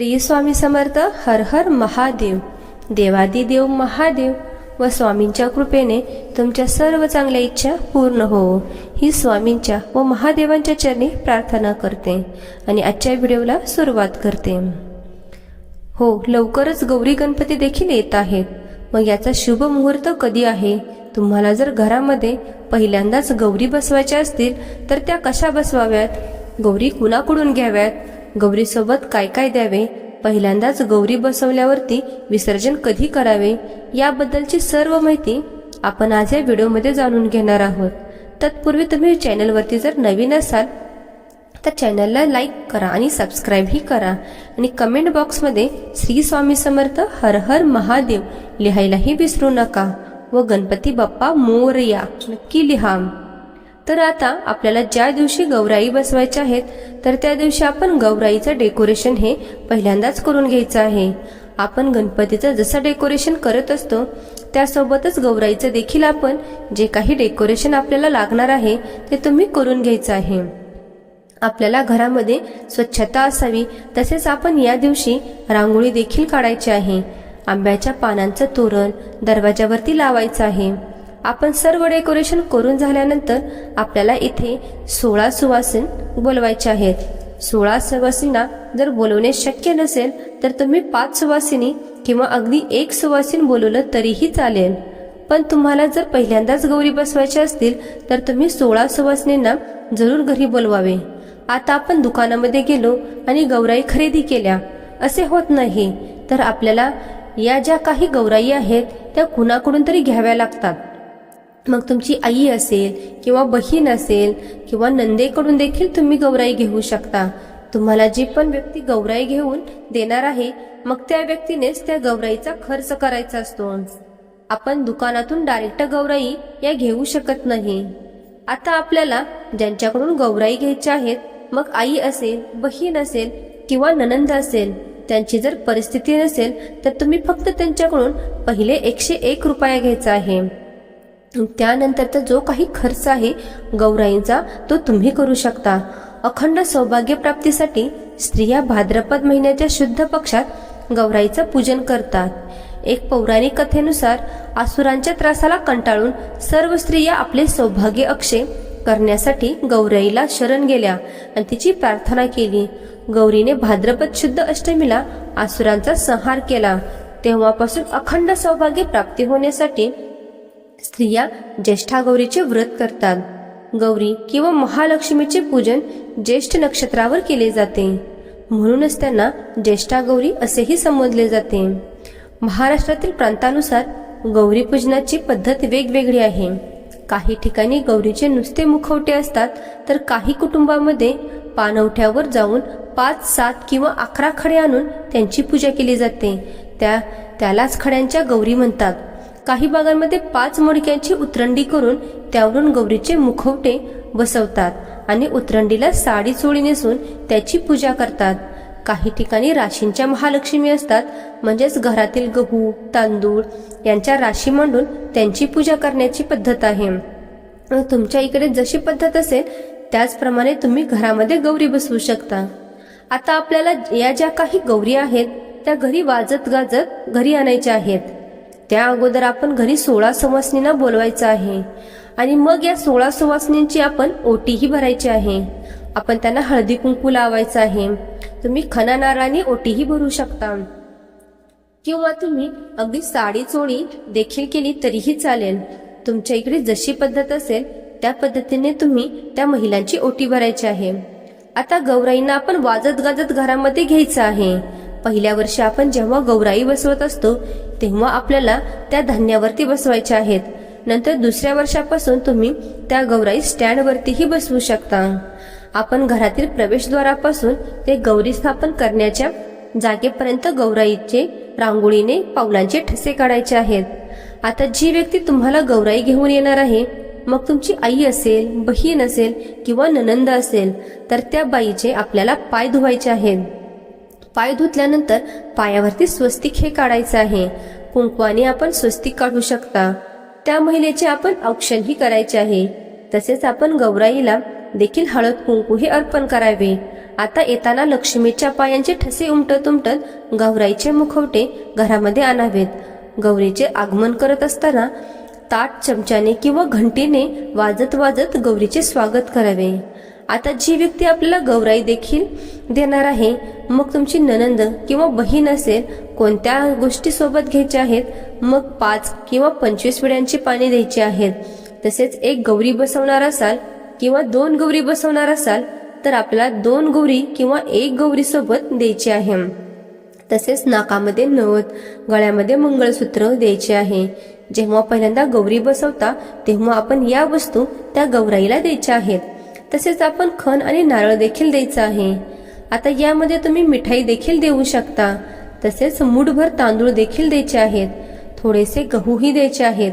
श्री स्वामी समर्थ हर हर महादेव. देवादिदेव महादेव व स्वामींच्या कृपेने तुमच्या सर्व चांगल्या इच्छा पूर्ण हो. ही स्वामींच्या व महादेवांच्या चरणी प्रार्थना करते आणि आजच्या व्हिडिओला सुरुवात करते. हो लवकरच गौरी गणपती देखील येत आहेत. मग याचा शुभ मुहूर्त कधी आहे? तुम्हाला जर घरामध्ये पहिल्यांदाच गौरी बसवायच्या असतील तर त्या कशा बसवाव्यात? गौरी कुणाकडून घ्याव्यात? गौरीसोबत काय काय द्यावे? पहिल्यांदाच गौरी बसवल्यावरती विसर्जन कधी करावे? याबद्दलची सर्व माहिती आपण आज या व्हिडिओमध्ये जाणून घेणार आहोत. तत्पूर्वी तुम्ही चॅनलवरती जर नवीन असाल तर चॅनलला लाईक करा आणि सबस्क्राईबही करा. आणि कमेंट बॉक्समध्ये श्री स्वामी समर्थ हर हर महादेव लिहायलाही विसरू नका व गणपती बाप्पा मोरया नक्की लिहा. तर आता आपल्याला ज्या दिवशी गौराई बसवायच्या आहेत तर त्या दिवशी आपण गौराईचं डेकोरेशन हे पहिल्यांदाच करून घ्यायचं आहे. आपण गणपतीचं जसं डेकोरेशन करत असतो त्यासोबतच गौराईचं देखील आपण जे काही डेकोरेशन आपल्याला लागणार आहे ते तुम्ही करून घ्यायचं आहे. आपल्याला घरामध्ये स्वच्छता असावी तसेच आपण या दिवशी रांगोळी देखील काढायची आहे. आंब्याच्या पानांचं तोरण दरवाजावरती लावायचं आहे. आपण सर्व डेकोरेशन करून झाल्यानंतर आपल्याला इथे सोळा सुवासीन बोलवायचे आहेत. सोळा सुवासींना जर बोलवणे शक्य नसेल तर तुम्ही पाच सुवासिनी किंवा अगदी एक सुवासीन बोलवलं तरीही चालेल. पण तुम्हाला जर पहिल्यांदाच गौरी बसवायच्या असतील तर तुम्ही सोळा सुवासिनींना जरूर घरी बोलवावे. आता आपण दुकानामध्ये गेलो आणि गौराई खरेदी केल्या. असे होत नाही तर आपल्याला या ज्या काही गौराई आहेत त्या कुणाकडून तरी घ्याव्या लागतात. मग तुमची आई असेल किंवा बहीण असेल किंवा नंदेकडून देखील तुम्ही गौराई घेऊ शकता. तुम्हाला जी पण व्यक्ती गौराई घेऊन देणार आहे मग त्या व्यक्तीनेच त्या गौराईचा खर्च करायचा असतो. आपण दुकानातून डायरेक्ट गौराई या घेऊ शकत नाही. आता आपल्याला ज्यांच्याकडून गौराई घ्यायच्या आहेत मग आई असेल बहीण असेल किंवा ननंद असेल त्यांची जर परिस्थिती नसेल तर तुम्ही फक्त त्यांच्याकडून पहिले एकशे एक रुपया घ्यायचा आहे. त्यानंतरचा जो काही खर्च आहे गौराईंचा तो तुम्ही करू शकता. अखंड सौभाग्य प्राप्तीसाठी स्त्रिया भाद्रपद महिन्याच्या शुद्ध पक्षात गौराईचं पूजन करतात. एक पौराणिक कथेनुसार आसुरांच्या त्रासाला कंटाळून सर्व स्त्रिया आपले सौभाग्य अक्षय करण्यासाठी गौराईला शरण गेल्या आणि तिची प्रार्थना केली. गौरीने भाद्रपद शुद्ध अष्टमीला आसुरांचा संहार केला. तेव्हापासून अखंड सौभाग्य प्राप्ती होण्यासाठी स्त्रिया ज्येष्ठा गौरीचे व्रत करतात. गौरी किंवा महालक्ष्मीचे पूजन ज्येष्ठ नक्षत्रावर केले जाते. म्हणूनच त्यांना ज्येष्ठा गौरी असेही संबोधले जाते. महाराष्ट्रातील प्रांतानुसार गौरी पूजनाची पद्धत वेगवेगळी आहे. काही ठिकाणी गौरीचे नुसते मुखवटे असतात तर काही कुटुंबामध्ये पानवठ्यावर जाऊन पाच सात किंवा अकरा खडे आणून त्यांची पूजा केली जाते. त्या त्यालाच खड्यांच्या गौरी म्हणतात. काही भागांमध्ये पाच मडक्यांची उतरंडी करून त्यावरून गौरीचे मुखवटे बसवतात आणि उतरंडीला साडी चोळी नेसून त्याची पूजा करतात. काही ठिकाणी राशींच्या महालक्ष्मी असतात म्हणजेच घरातील गहू तांदूळ यांच्या राशी मांडून त्यांची पूजा करण्याची पद्धत आहे. तुमच्या इकडे जशी पद्धत असेल त्याचप्रमाणे तुम्ही घरामध्ये गौरी बसवू शकता. आता आपल्याला या ज्या काही गौरी आहेत त्या घरी वाजत गाजत घरी आणायच्या आहेत. त्या अगोदर आपण घरी सोळा सवासणींना बोलवायचं आहे. आणि मग या सोळा सवासणींची आपण ओटीही भरायची आहे. आपण त्यांना हळदी कुंकू लावायचं आहे. तुम्ही खना नारळाने ओटीही भरू शकता. किंवा तुम्ही अगदी साडी चोळी देखील केली तरीही चालेल. तुमच्या इकडे जशी पद्धत असेल त्या पद्धतीने तुम्ही त्या महिलांची ओटी भरायची आहे. आता गौराईंना आपण वाजत गाजत घरामध्ये घ्यायचं आहे. पहिल्या वर्षी आपण जेव्हा गौराई बसवत असतो तेव्हा आपल्याला त्या धान्यावरती बसवायच्या आहेत. नंतर दुसऱ्या वर्षापासून तुम्ही त्या गौराई स्टँडवरतीही बसवू शकता. आपण घरातील प्रवेशद्वारापासून ते गौरी स्थापन करण्याच्या जागेपर्यंत गौराईचे रांगोळीने पावलांचे ठसे काढायचे आहेत. आता जी व्यक्ती तुम्हाला गौराई घेऊन येणार आहे मग तुमची आई असेल बहीण असेल किंवा ननंद असेल तर त्या बाईचे आपल्याला पाय धुवायचे आहेत. पाय धुतल्यानंतर पायावरती स्वस्तिक हे काढायचं आहे. कुंकवाने आपण स्वस्तिक काढू शकता. त्या महिलेचे आपण औक्षणही करायचे आहे. तसेच आपण गौराईला देखील हळद कुंकू हे अर्पण करावे. आता येताना लक्ष्मीच्या पायांचे ठसे उमटत उमटत गौराईचे मुखवटे घरामध्ये आणावेत. गौरीचे आगमन करत असताना ताट चमच्याने किंवा घंटीने वाजत वाजत गौरीचे स्वागत करावे. आता जी व्यक्ती आपल्याला गौराई देखील देणार आहे मग तुमची ननंद किंवा बहीण असेल कोणत्या गोष्टी सोबत घ्यायच्या आहेत मग पाच किंवा पंचवीस विड्यांची पाने द्यायची आहेत तसेच एक गौरी बसवणार असाल किंवा दोन गौरी बसवणार असाल तर आपल्याला दोन गौरी किंवा एक गौरी सोबत द्यायची आहे. तसेच नाकामध्ये नवत गळ्यामध्ये मंगळसूत्र द्यायचे आहे. जेव्हा पहिल्यांदा गौरी बसवता तेव्हा आपण या वस्तू त्या गौराईला द्यायच्या आहेत. तसेच आपण खण आणि नारळ देखील द्यायचं आहे. आता यामध्ये तुम्ही मिठाई देखील देऊ शकता. तसेच मूठभर तांदूळ देखील द्यायचे आहेत. थोडेसे गहूही द्यायचे आहेत.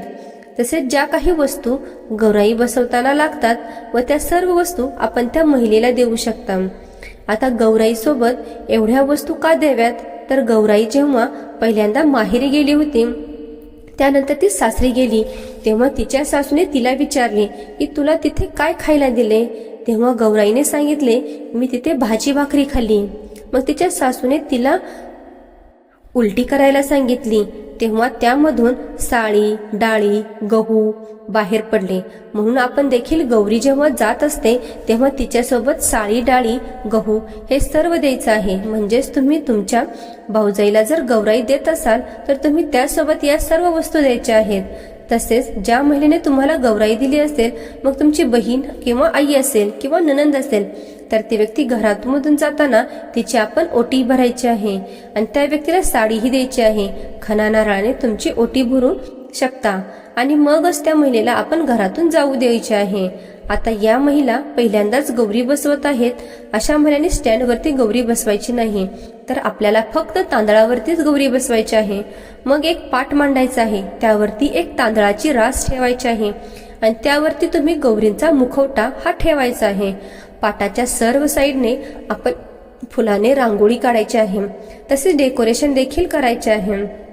तसेच ज्या काही वस्तू गौराई बसवताना लागतात व त्या सर्व वस्तू आपण त्या महिलेला देऊ शकता. आता गौराईसोबत एवढ्या वस्तू का द्याव्यात? तर गौराई जेव्हा पहिल्यांदा माहेरी गेली होती त्यानंतर ती सासरी गेली. तेव्हा तिच्या सासूने तिला विचारले की तुला तिथे काय खायला दिले? तेव्हा गौराईने सांगितले मी तिथे भाजी भाकरी खाल्ली. मग तिच्या सासूने तिला उलटी करायला सांगितली. तेव्हा त्यामधून साळी डाळी गहू बाहेर पडले. म्हणून आपण देखील गौरी जेव्हा जात असते तेव्हा तिच्यासोबत साळी डाळी गहू हे सर्व द्यायचं आहे. म्हणजेच तुम्ही तुमच्या भाऊजाईला जर गौराई देत असाल तर तुम्ही त्यासोबत या सर्व वस्तू द्यायच्या आहेत. तसेच ज्या महिलेने तुम्हाला गौराई दिली असेल मग तुमची बहीण किंवा आई असेल किंवा ननंद असेल तर ती व्यक्ती घरातून जाताना तिची आपण ओटी भरायची आहे आणि त्या व्यक्तीला साडीही द्यायची आहे. खना नारळाने तुमची ओटी भरू शकता आणि मगच त्या महिलेला आपण घरातून जाऊ द्यायचे आहे. आता या महिला पहिल्यांदाच गौरी बसवत आहेत. अशा महिलांनी स्टँडवरती गौरी बसवायची नाही. तर आपल्याला फक्त तांदळावरतीच गौरी बसवायची आहे. मग एक पाट मांडायचा आहे. त्यावरती एक तांदळाची रास ठेवायची आहे. आणि त्यावरती तुम्ही गौरींचा मुखवटा हा ठेवायचा आहे. पाटाच्या सर्व साईडने आपण फुलाने रांगोळी काढायची आहे. तसेच डेकोरेशन देखील करायचे आहे.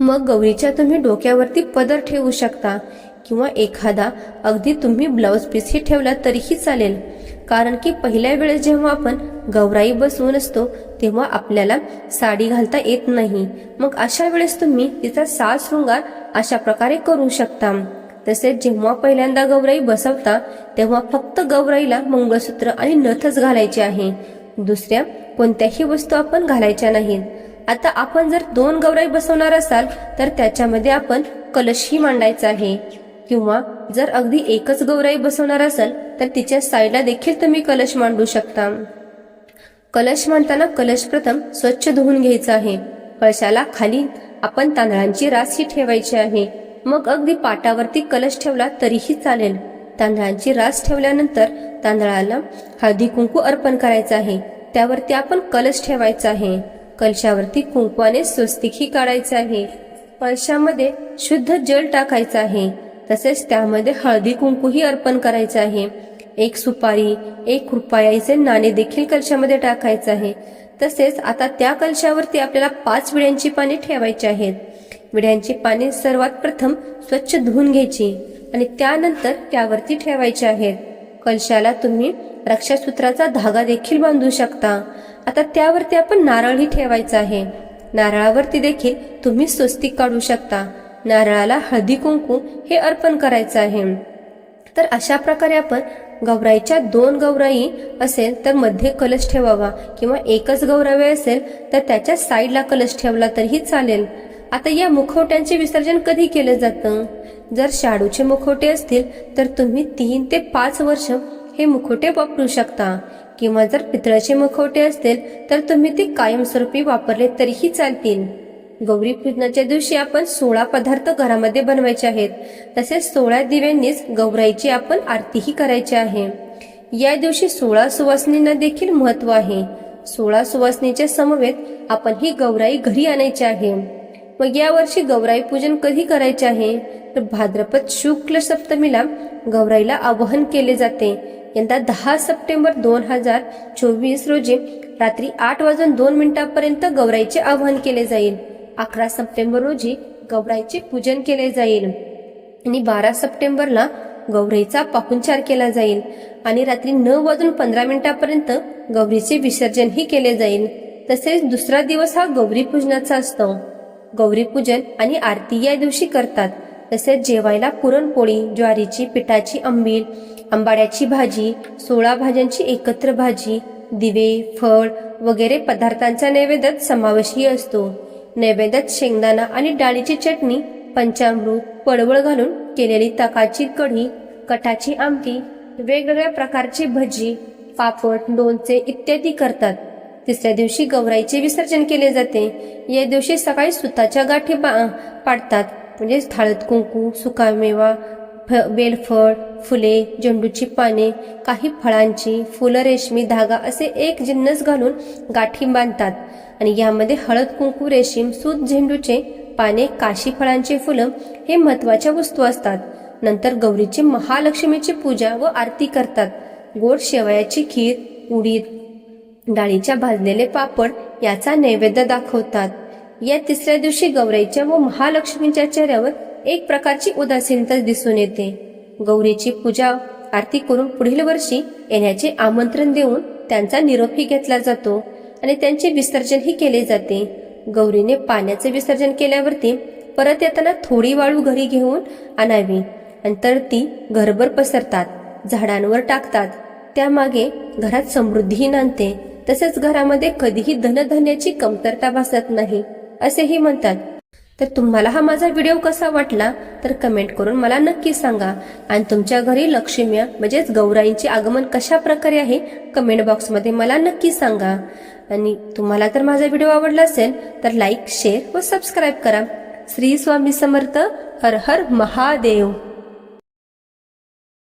मग गौरीच्या तुम्ही डोक्यावरती पदर ठेवू शकता. किंवा एखादा अगदी तुम्ही ब्लाऊज पीसही ठेवला तरीही चालेल. कारण की पहिल्या वेळेस जेव्हा आपण गौराई बसवून असतो तेव्हा आपल्याला साडी घालता येत नाही. मग अशा वेळेस तुम्ही तिचा साज शृंगार अशा प्रकारे करू शकता. तसेच जेव्हा पहिल्यांदा गौराई बसवता तेव्हा फक्त गौराईला मंगळसूत्र आणि नथच घालायचे आहे. दुसऱ्या कोणत्याही वस्तू आपण घालायच्या नाहीत. आता आपण जर दोन गौराई बसवणार असाल तर त्याच्यामध्ये आपण कलशही मांडायचा आहे. किंवा जर अगदी एकच गौराई बसवणार असाल तर तिच्या साईडला देखील तुम्ही कलश मांडू शकता. कलश मांडताना कलश प्रथम स्वच्छ धुवून घ्यायचा आहे. कळशाला खाली आपण तांदळांची ही ठेवायची आहे. मग अगदी पाटावरती कलश ठेवला तरीही चालेल. तांदळांची रास ठेवल्यानंतर तांदळाला हळदी कुंकू अर्पण करायचं आहे. त्यावरती आपण कलश ठेवायचा आहे. कलशावरती कुंकवाने स्वस्तिकही काढायचं आहे. कळशामध्ये शुद्ध जल टाकायचं आहे. तसेच त्यामध्ये हळदी कुंकूही अर्पण करायचं आहे. एक सुपारी एक रुपयाचे नाणे देखील कलशामध्ये टाकायचं आहे. तसेच आता त्या कलशावरती आपल्याला पाच विड्यांची पाने ठेवायची आहेत. विड्यांची पाने सर्वात प्रथम स्वच्छ धुवून घ्यायची आणि त्यानंतर त्यावरती ठेवायचे आहेत. कलशाला तुम्ही रक्षासूत्राचा धागा देखील बांधू शकता. आता त्यावरती आपण नारळही ठेवायचा आहे. नारळावरती देखील तुम्ही स्वस्तिक काढू शकता. नारळाला हळदी कुंकू हे अर्पण करायचं आहे. तर अशा प्रकारे आपण गौराईच्या दोन गौराई असेल तर मध्ये कलश ठेवावा किंवा एकच गौरावे असेल तर त्याच्या साईडला कलश ठेवला तरीही चालेल. आता या मुखवट्यांचे विसर्जन कधी केलं जातं? जर शाडूचे मुखवटे असतील तर तुम्ही तीन ते पाच वर्ष हे मुखवटे वापरू शकता. किंवा जर पितळाचे मुखवटे असतील तर तुम्ही ते कायमस्वरूपी वापरले तरीही चालतील. गौरी पूजनाच्या दिवशी आपण सोळा पदार्थ घरामध्ये बनवायचे आहेत. तसेच सोळा दिव्यांनीच गौराईची आपण आरतीही करायची आहे. या दिवशी सोळा सुवासनींना देखील महत्त्व आहे. सोळा सुवासनीच्या समवेत आपण ही गौराई घरी आणायची आहे. मग या वर्षी गौराई पूजन कधी करायचे आहे? तर भाद्रपद शुक्ल सप्तमीला गौराईला आवाहन केले जाते. यंदा दहा सप्टेंबर दोन हजार चोवीस रोजी रात्री आठ वाजून दोन मिनिटांपर्यंत गौराईचे आवाहन केले जाईल. अकरा सप्टेंबर रोजी गौराईचे पूजन केले जाईल. आणि बारा सप्टेंबरला गौरीचा पाहुणचार केला जाईल. आणि रात्री नऊ वाजून पंधरा मिनिटापर्यंत गौरीचे विसर्जनही केले जाईल. तसेच दुसरा दिवस हा गौरी पूजनाचा असतो. गौरी पूजन आणि आरती या दिवशी करतात. तसेच जेवायला पुरणपोळी ज्वारीची पिठाची आंबील आंबाड्याची भाजी सोळा भाज्यांची एकत्र भाजी दिवे फळ वगैरे पदार्थांचा नैवेद्यात समावेशही असतो. नैवेद्यात शेंगदाणा आणि डाळीची चटणी पंचामृत पडवळ घालून केलेली ताकाची कढी कटाची आमटी वेगवेगळ्या प्रकारची भजी पापड लोणचे इत्यादी करतात. तिसऱ्या दिवशी गौराईचे विसर्जन केले जाते. या दिवशी सकाळी सुताच्या गाठी बा- पाडतात. म्हणजे हळद कुंकू सुकामेवा फ- बेलफळ फुले झेंडूची पाने काही फळांची फुलं रेशमी धागा असे एक जिन्नस घालून गाठी बांधतात. आणि यामध्ये हळद कुंकू रेशीम सूत झेंडूचे पाने काशी फळांचे फुलं हे महत्त्वाच्या वस्तू असतात. नंतर गौरीची महालक्ष्मीची पूजा व आरती करतात. गोड शेवयाची खीर उडीद डाळीच्या भाजलेले पापड याचा नैवेद्य दाखवतात. या तिसऱ्या दिवशी गौराईच्या व महालक्ष्मीच्या चेहऱ्यावर एक प्रकारची उदासीनता दिसून येते. गौरीची पूजा आरती करून पुढील वर्षी येण्याचे आमंत्रण देऊन त्यांचा निरोपही घेतला जातो आणि त्यांचे विसर्जनही केले जाते. गौरीने पाण्याचे विसर्जन केल्यावरती परत येताना थोडी वाळू घरी घेऊन आणावी नंतर ती घरभर पसरतात झाडांवर टाकतात. त्यामागे घरात समृद्धीही नांदते. तसेच घरामध्ये कधीही धनधान्याची कमतरता भासत नाही असेही म्हणतात. तर तुम्हाला हा माझा व्हिडिओ कसा वाटला तर कमेंट करून मला नक्की सांगा. आणि तुमच्या घरी लक्ष्म्या म्हणजेच गौराईंचे आगमन कशा प्रकारे आहे कमेंट बॉक्समध्ये मला नक्की सांगा. आणि तुम्हाला तर माझा व्हिडिओ आवडला असेल तर लाईक शेअर व सबस्क्राईब करा. श्री स्वामी समर्थ हर हर महादेव.